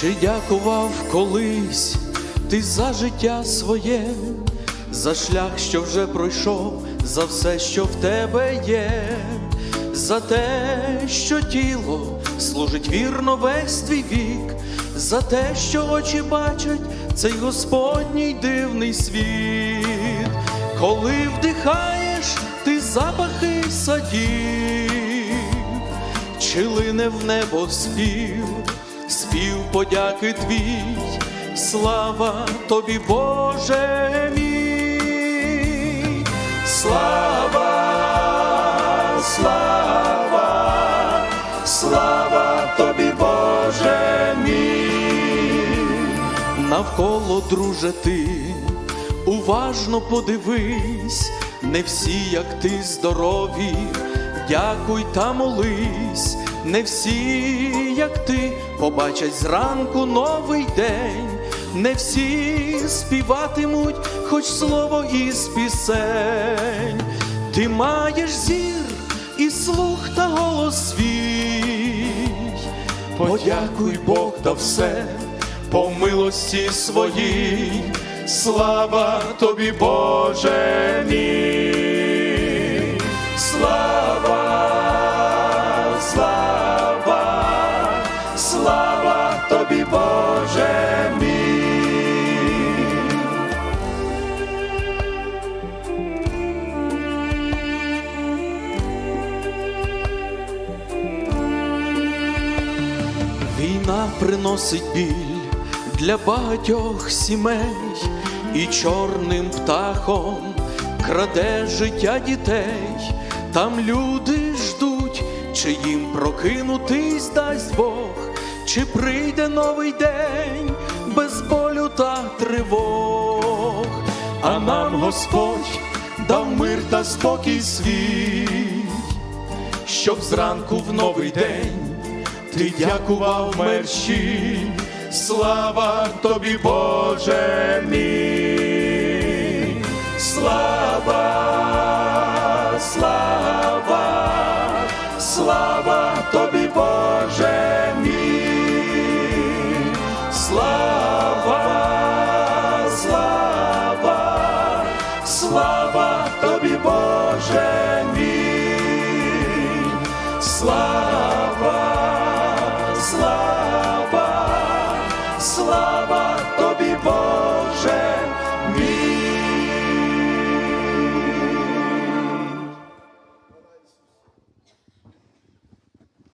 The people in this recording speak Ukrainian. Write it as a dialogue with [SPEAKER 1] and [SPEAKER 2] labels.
[SPEAKER 1] Чи дякував колись ти за життя своє, за шлях, що вже пройшов, за все, що в тебе є, за те, що тіло служить вірно весь твій вік, за те, що очі бачать цей Господній дивний світ, коли вдихаєш ти запахи садів, чи лине в небо спів, спів подяки твій, слава тобі, Боже мій, слава, слава, слава тобі, Боже мій, навколо друже ти, уважно подивись, не всі, як ти здорові, дякуй та молись, не всі, як ти, побачать зранку новий день, не всі співатимуть, хоч слово із пісень, ти маєш зір і слух та голос свій. Подякуй Бог та все по милості своїй, слава тобі, Боже мій, слава, слава тобі, Боже мій. Війна приносить біль для багатьох сімей і чорним птахом краде життя дітей. Там люди ждуть, чи їм прокинутись дасть Бог, чи прийде новий день без болю та тривог. А нам Господь дав мир та спокій свій, щоб зранку в новий день ти дякував мерщі, слава тобі, Боже мій, слава, слава, слава тобі, Боже мій, слава, слава, слава тобі, Боже мій, слава, слава, слава.